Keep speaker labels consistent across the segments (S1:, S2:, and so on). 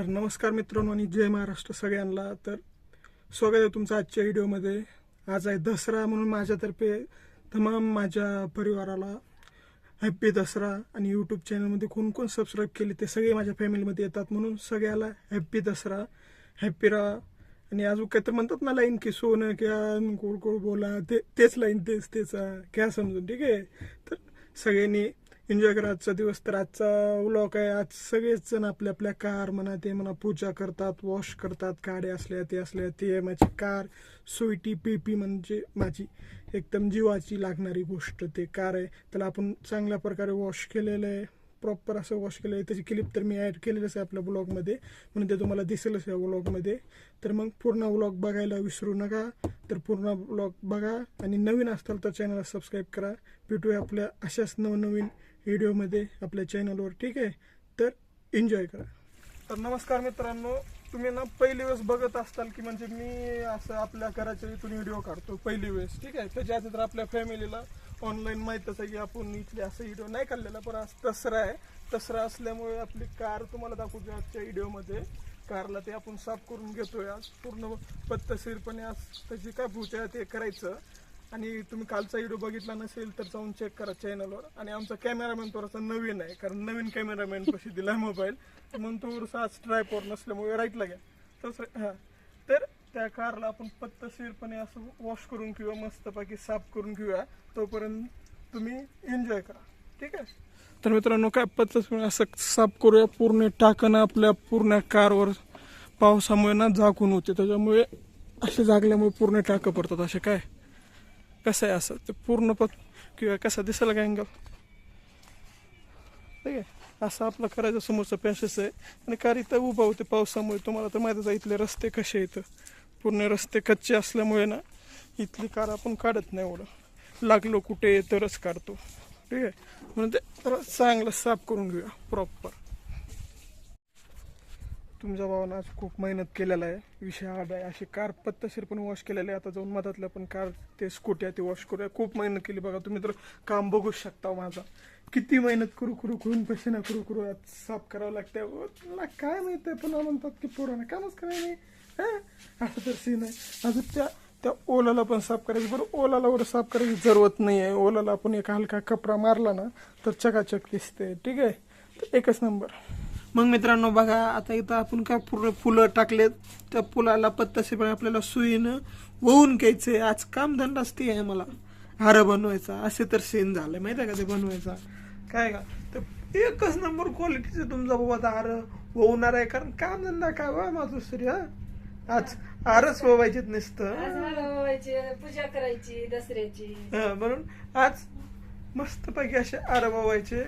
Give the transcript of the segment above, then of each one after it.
S1: तर नमस्कार मित्रांनो आणि जय महाराष्ट्र सगळ्यांना. तर स्वागत आहे तुमचं आजच्या व्हिडिओमध्ये. आज आहे दसरा म्हणून माझ्यातर्फे तमाम माझ्या परिवाराला हॅप्पी दसरा आणि यूट्यूब चॅनलमध्ये कोण कोण सबस्क्राईब केले ते सगळे माझ्या फॅमिलीमध्ये येतात. म्हणून सगळ्याला हॅप्पी दसरा हॅप्पी राहा. आणि अजून काय तर म्हणतात ना लाईन की सोनं क्या गोड गोड बोला. ते तेच लाईन तेच तेच क्या समजून ठीक आहे? तर सगळ्यांनी एन्जॉय करा. आजचा दिवस तर आजचा व्लॉग आहे. आज सगळेच जण आपल्या आपल्या कार म्हणा ते म्हणा पूजा करतात वॉश करतात गाड्या असल्या ते असल्या ते आहे माझी कार स्वीटी पेपी म्हणजे माझी एकदम जीवाची लागणारी गोष्ट ते कार आहे. त्याला आपण चांगल्या प्रकारे वॉश केलेलं आहे. प्रॉपर असं वॉश केलं आहे. त्याची क्लिप तर मी ॲड केलेलंच आहे आपल्या ब्लॉगमध्ये म्हणून ते तुम्हाला दिसेलच या ब्लॉगमध्ये तर मग पूर्ण ब्लॉग बघायला विसरू नका. तर पूर्ण ब्लॉग बघा. आणि नवीन असताल तर चॅनलला सबस्क्राईब करा. भेटूया आपल्या अशाच नवनवीन व्हिडिओमध्ये आपल्या चॅनलवर ठीक आहे? तर एन्जॉय करा. तर नमस्कार मित्रांनो तुम्ही ना पहिली वेळेस बघत असताल की म्हणजे मी असं आपल्या घराच्या इथून व्हिडिओ काढतो पहिली वेळेस ठीक आहे? त्याच्या आधी तर आपल्या फॅमिलीला ऑनलाईन माहीतच आहे की आपण इथले असं व्हिडिओ नाही काढलेला पण आज दसरा आहे. दसरा असल्यामुळे आपली कार तुम्हाला दाखवतो आजच्या व्हिडिओमध्ये. कारला ते आपण साफ करून घेतोय आज. पूर्ण पद्धतशीरपणे आज त्याची काय भूत ते करायचं. आणि तुम्ही कालचा व्हिडिओ बघितला नसेल तर जाऊन चेक करा चॅनलवर आणि आमचा कॅमेरामॅन थोडासा नवीन आहे कारण नवीन कॅमेरामॅन कशी दिला मोबाईल म्हणून तो थोडासा आज नसल्यामुळे राईटला घ्या तसं हां. तर त्या कारला आपण पत्तशीरपणे असं वॉश करून घेऊया मस्तपैकी साफ करून घेऊया. तोपर्यंत तुम्ही एन्जॉय करा. ठीक आहे? तर मित्रांनो काय पद्धतशीर असं साफ करूया. पूर्ण टाकणं आपल्या पूर्ण कारवर पावसामुळे ना झाकून होते. त्याच्यामुळे असे जागल्यामुळे पूर्ण टाकं पडतात. असे काय? कसं आहे असं? ते पूर्ण पत किंवा कसं दिसेल का अँगल ठीक आहे. असं आपलं करायचं समोरचं पॅसेस आहे. आणि कार इथं उभा होते पावसामुळे. तुम्हाला तर माहितीच आहे इथले रस्ते कसे येतं पूर्ण रस्ते कच्चे असल्यामुळे ना इथली कार आपण काढत नाही एवढं. लागलो कुठे तरच काढतो. ठीक आहे. म्हणून ते जरा चांगलं साफ करून घेऊया प्रॉपर तुमच्या भावानं आज खूप मेहनत केलेला आहे. विषय हार्ड आहे. अशी कार पत्तशीर पण वॉश केलेले आहे आता जाऊन मधातल्या पण कार ते स्कूटी आहे ते वॉश करूया. खूप मेहनत केली बघा तुम्ही तर. काम बघू शकता माझा. किती मेहनत करू करू करून पैसे ना करू करू. आज साफ करावं लागते मला काय माहीत आहे पुन्हा म्हणतात की पोरांना कामच करायला नाही. असं तर सीन आहे. अजून त्या त्या ओलाला पण साफ करायचं. बरं ओलाला वर साफ करायची जरूरत नाही आहे ओलाला आपण एक हलका कपडा मारला ना तर चकाचक दिसते. ठीक आहे? तर एकच नंबर मग मित्रांनो बघा आता इथं आपण काय पूर्ण फुलं टाकलेत. त्या फुलाला पत्ताशे पण आपल्याला सुईनं वळून घ्यायचंय. आज कामधंदाच ते आहे मला हार बनवायचा. असे तर सीन झालं. माहिती आहे का ते बनवायचा? काय का? तर एकच नंबर क्वालिटीचं तुमचा बाबा हार वळणार आहे. कारण कामधंदा काय बा माझं श्री हा? आज हारच ववायचेत नुसतं.
S2: पूजा करायची दसऱ्याची.
S1: हा, म्हणून आज मस्त पैकी असे आर ववायचे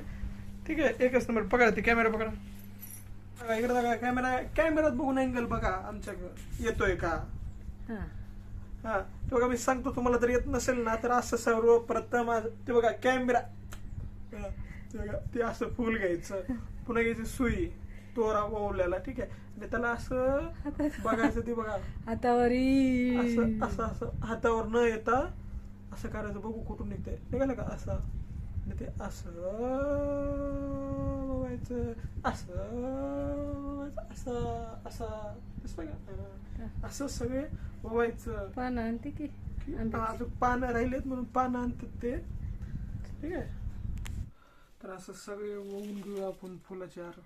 S1: ठीक आहे एकच नंबर. पकडा ते कॅमेरा पकडा. इकडे बघा कॅमेरा कॅमेरात बघून अँगल बघा आमच्याकडे. येतोय का?
S2: हा.
S1: हा. ते बघा मी सांगतो तुम्हाला जर येत नसेल ना तर असं सर्वप्रथम ते बघा कॅमेरा ते बघा ते असं फुल घ्यायचं. पुन्हा घ्यायची सुई. तोरा ओवलेला ठीक आहे? आणि त्याला असं बघायचं ते बघा.
S2: हातावरी.
S1: असं असं असं. हातावर न येता असं करायचं बघू कुठून निघतंय. निघालं का? असं. आणि ते असं बघायचं. असं. असं असं दिसतंय का. असं सगळे बघायचं
S2: पानं आणते की.
S1: अजून पानं राहिलेत म्हणून पानं आणतात ते. ठीक आहे? तर असं सगळे वळून घेऊ आपण फुलाचे हार.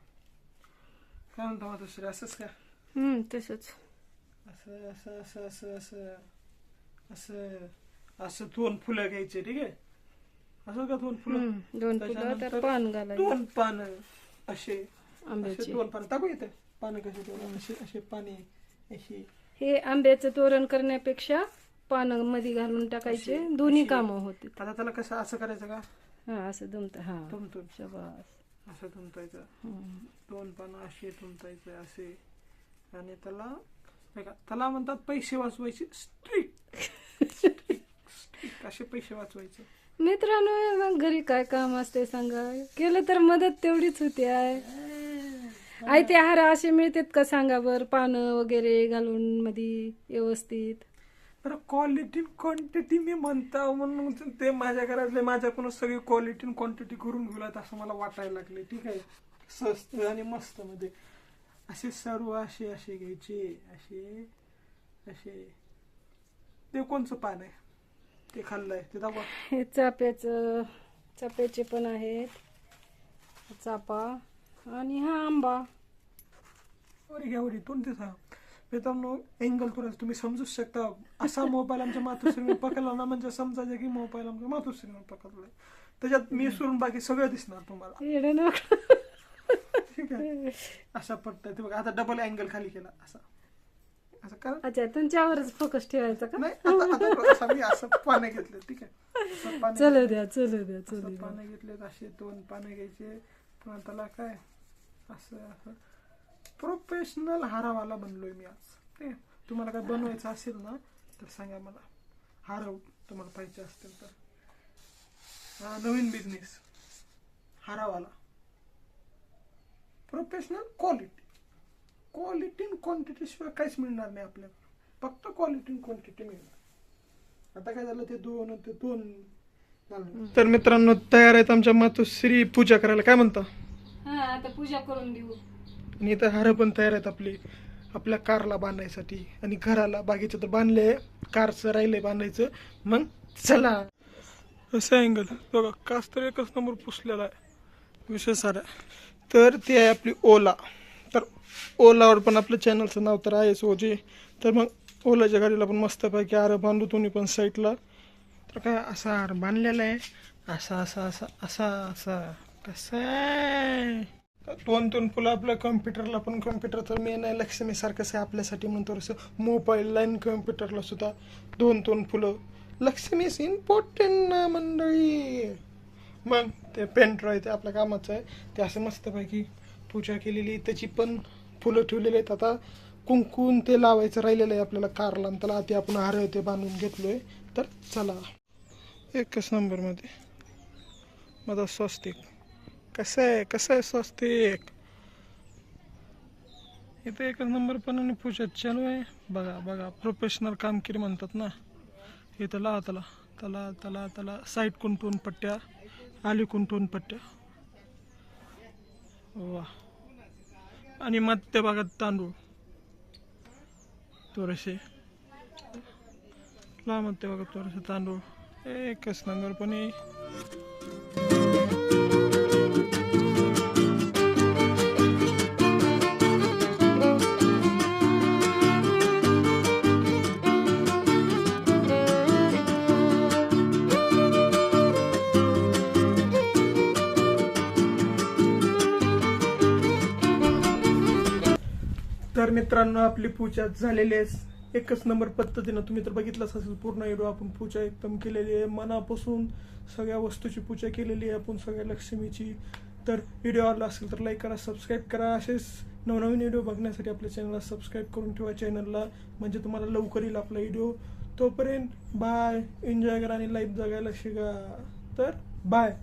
S1: काय म्हणतो माझं श्री असंच का?
S2: हम्म तसंच.
S1: असं असं असं असं असं असं असं दोन फुलं घ्यायचे ठीक आहे? असं का दोन फुलं?
S2: दोन फुलं
S1: त्याच्यानंतर
S2: तर पान घालायचं.
S1: दोन पानं असे दोन पानं. टाकू येते पानं दोन असे असे पाने अशी.
S2: हे आंब्याचं तोरण करण्यापेक्षा पानं मध्ये घालून टाकायचे.
S1: अशी-
S2: दोन्ही
S1: अशी.
S2: कामं होते.
S1: आता त्याला कसं असं करायचं का?
S2: हा असं दुमत हा.
S1: तुमतून
S2: शबास.
S1: असं तुमतायचं
S2: हम्म.
S1: दोन पानं असे तुमतायचे असे. आणि त्याला बघा त्याला म्हणतात पैसे वाचवायचे. स्ट्रिक. स्ट्रिक. असे पैसे वाचवायचे.
S2: मित्रांनो मग घरी काय काम असते सांगा? केलं तर मदत तेवढीच होते आहे आई ते हार असे मिळतात का सांगा बर पानं वगैरे घालून मध्ये व्यवस्थित?
S1: बरं क्वालिटी क्वांटिटी मी म्हणता म्हणून ते माझ्या घरातले माझ्याकडून सगळी क्वालिटी क्वांटिटी करून घेऊयात असं मला वाटायला लागले. ठीक आहे? स्वस्त आणि मस्त मध्ये. असे सर्व असे असे घ्यायचे असे असे. ते कोणचं पान आहे? ते खाल्लंय ते दाखवा.
S2: हे चाप्याचं चाप्याचे पण आहेत. चापा. आणि हा आंबा.
S1: अरे घ्या वरी तोंड सांग मित्रांनो अँगल तुला तुम्ही समजूच शकता. असा मोबाईल आमच्या मातोश्रीने पकडला ना म्हणजे समजायचं की मोबाईल आमच्या मातोश्रीने पकडलाय. त्याच्यात मी सोडून बाकी सगळं दिसणार तुम्हाला.
S2: येडं
S1: ठीक आहे? अशा पडतंय ते बघा आता डबल अँगल खाली केला. असा. असं करा.
S2: अच्छा तुमच्यावरच फोकस ठेवायचा का?
S1: नाही आता आता बघा, असं मी असं पाने घेतले ठीक आहे? असं पाने
S2: चलू द्या चलू द्या चलू
S1: असं
S2: द्या.
S1: पाने घेतलेत असे दोन पाने घ्यायचे. पुन्हा त्याला काय? असं असं प्रोफेशनल हारावाला बनलोय मी आज. ठीक आहे? तुम्हाला काय बनवायचं असेल ना तर सांगा मला. हारव तुम्हाला पाहिजे असतील तर. हा नवीन बिझनेस हारावाला. प्रोफेशनल क्वालिटी क्वालिटी आणि क्वांटिटी शिवाय काहीच मिळणार नाही आपल्याला. फक्त क्वालिटी आणि क्वांटिटी मिळणार. आता काय झालं ते दोन ते दोन तर मित्रांनो तयार आहेत आमच्या मातोश्री पूजा करायला. काय म्हणता?
S2: हा आता पूजा करून देऊ.
S1: आणि इथं हार पण तयार आहेत आपली. आपल्या कारला बांधायसाठी. आणि घराला बागेचं तर बांधले कारचं राहिलंय बांधायचं. मग चला. असं अँगल. बघा कास तर एकच नंबर पुसलेला आहे. विषय सारा तर ती आहे आपली ओला. तर ओलावर पण आपलं चॅनलचं नाव तर आहेच ओजे तर मग ओलाच्या गाडीला पण मस्तपैकी हार बांधू तुम्ही पण साईडला तर काय असा हार बांधलेला आहे. असा असा असा असा असा. तसं आहे? दोन दोन फुलं आपल्या कम्प्युटरला पण कम्प्युटर तर मेन आहे लक्ष्मीसारखंच आहे आपल्यासाठी म्हणतो असं मोबाईलला आणि कम्प्युटरला सुद्धा दोन दोन फुलं लक्ष्मीच इम्पॉर्टंट ना मंडळी. मग ते पेंटर आहे ते आपल्या कामाचं आहे. ते असं मस्तपैकी पूजा केलेली त्याची पण फुलं ठेवलेली आहेत. आता कुंकून ते लावायचं राहिलेलं आहे आपल्याला कारला. आणि त्याला आधी आपण हार ते बांधून घेतलो आहे तर चला. एकच नंबरमध्ये माझा स्वस्तिक. कसं आहे? कसं आहे स्वस्तिक इथे एकच नंबर पण आणि पूजा चालू आहे. बघा बघा प्रोफेशनल कामगिरी म्हणतात ना. इथं ला त्याला. त्याला त्याला त्याला साईड कुंटून पट्ट्या आली कुंटून पट्ट्या. वा. आणि मध्य भागात तांदूळ. थोडेसे. ला मध्य भागात थोडेसे तांदूळ. एकच नंबर पण मित्रांनो आपली पूजा झालेली आहे. एकच नंबर पद्धतीनं तुम्ही तर बघितलंच असेल पूर्ण व्हिडिओ आपण पूजा एकदम केलेली आहे. मनापासून सगळ्या वस्तूची पूजा केलेली आहे आपण सगळ्या लक्ष्मीची. तर व्हिडिओ आवडला असेल तर लाईक करा सबस्क्राईब करा. असेच नवनवीन व्हिडिओ बघण्यासाठी आपल्या चॅनलला सबस्क्राईब करून ठेवा. चॅनलला म्हणजे तुम्हाला लवकर येईल आपला व्हिडिओ तोपर्यंत बाय एन्जॉय करा आणि लाईफ जगायला शिका. तर बाय